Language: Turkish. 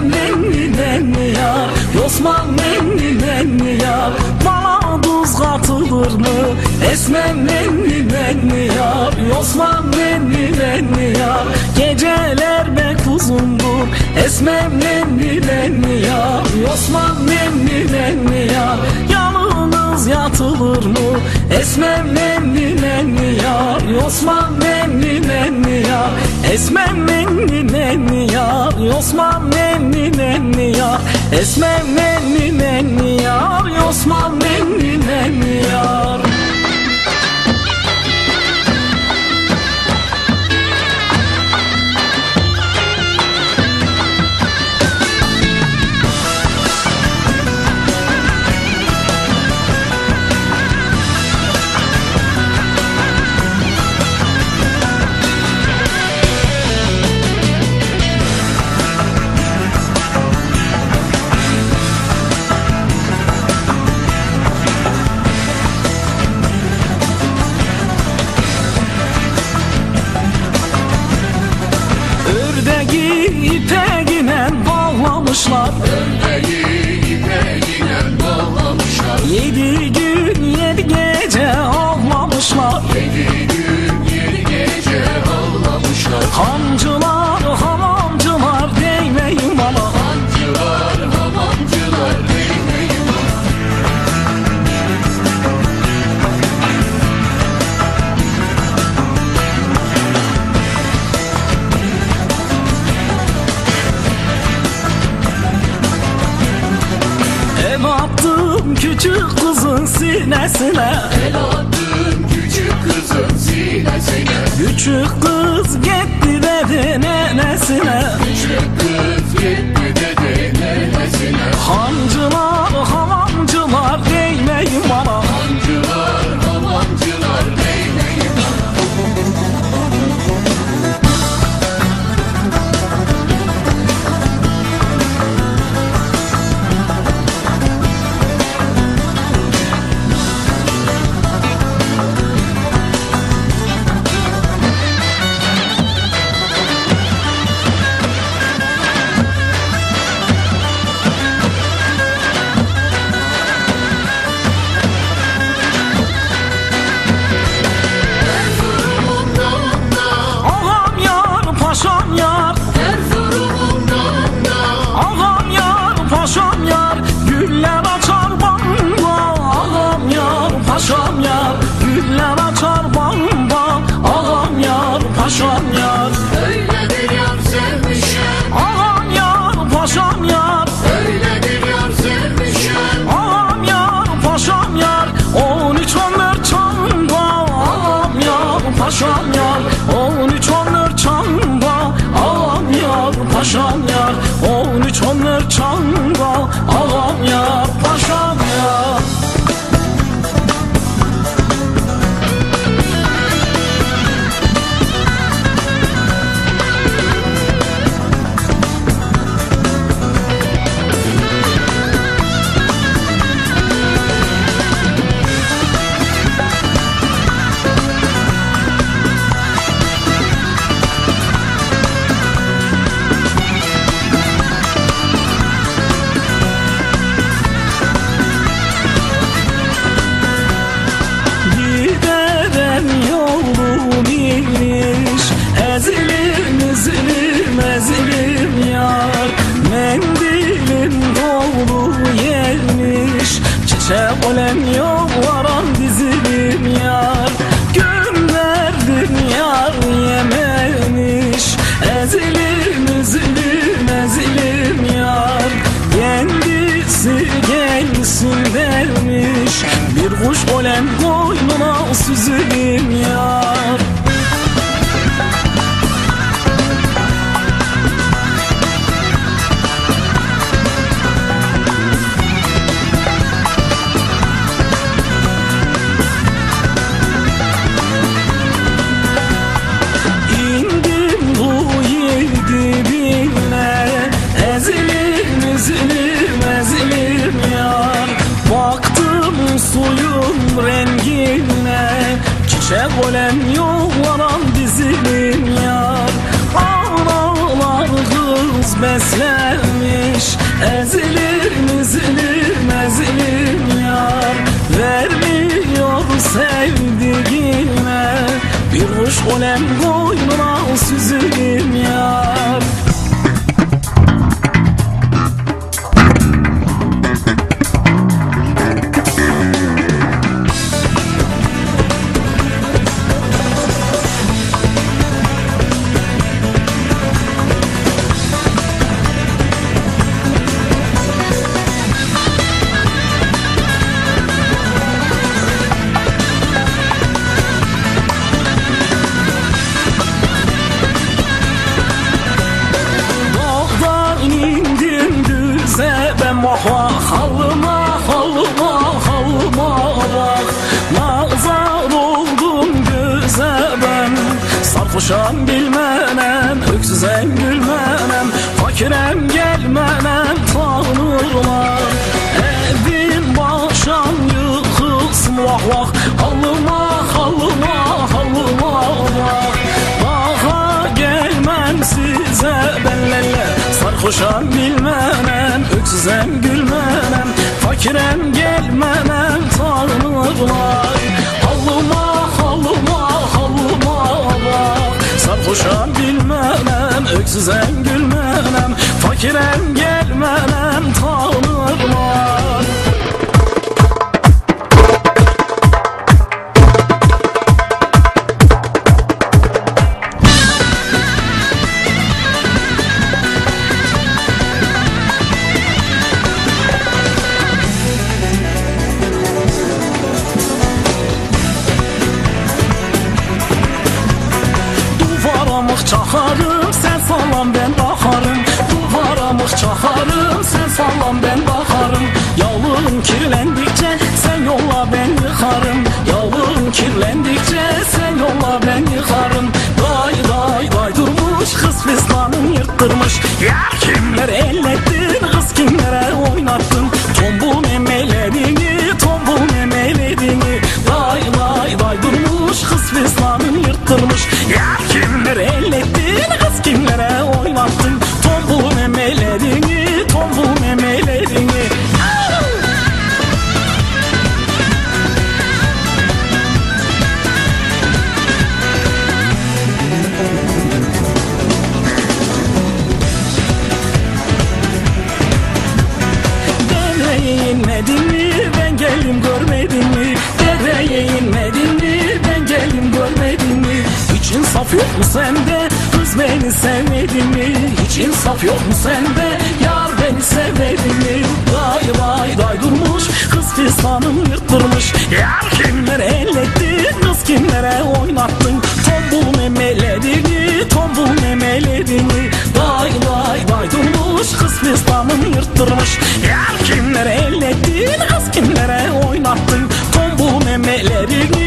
nenni nenni yar Osman nenni nenni yar Bana buz katılır mı? Esmem nenni nenni yar Osman nenni nenni yar Geceler bek uzundur Esmem nenni nenni yar Osman nenni nenni yar Yalnız yatılır mı? Esmem nenni nenni yar Osman nenni nenni yar Esmem nenni nenni yar Osman nenni nenni yar Esmem nenni nenni yar Osman nenni nenni yar bağlamışlar Ördeği ipeğine bağlamışlar Yedi gün yedi gece ağlamışlar Yedi gün yedi gece ağlamışlar Hancılar attım küçük kızın sinesine? El attım küçük kızın sinesine? Küçük kız gitti dedi nenesine. Küçük kız gitti dedi nenesine? Hancılar hamamcılar değmeyin bana. Hancılar yar paşam yar gelsin dermiş Bir kuş olem koynuna süzülüm yar Alem yollanan dizilim yar Analar kız beslenmiş Ezilir mizilir mezilim yar Vermiyor sevdiğime Bir kuş olem bu Nazar oldum göze ben. Sarhoşam bilmenem Öksüzem gülmenem. Fakirem gelmenem Tanrılar. Evim başam yıkılsın vah vah. Halıma halıma halıma bak Daha gelmem size benlele Sarhoşam bilmenem Öksüzem gülmenem Fakirem gelmenem Tanrılar Halıma halıma halıma bak Sarhoşam bilmenem Öksüzem gülmenem Fakirem gelmenem Tanrılar salam ben baxarım Yalın kirlendikçe sen yolla ben yıxarım Yalın kirlendikçe sen yolla ben yıxarım Day day day durmuş kız fistanın yırttırmış. Yar gelim görmedin mi? Dereye inmedin mi? Ben gelim görmedin mi? Hiç insaf yok mu sende? Kız beni sevmedin mi? Hiç insaf yok mu sende? Yar beni sevmedin mi? Vay vay vay durmuş kız fistanım yırttırmış Yar kimlere ellettin kız kimlere oynattın? Tombul memelediğini tombul memelediğini Vay vay vay durmuş kız fistanım yırttırmış Yar kimlere ellettin kız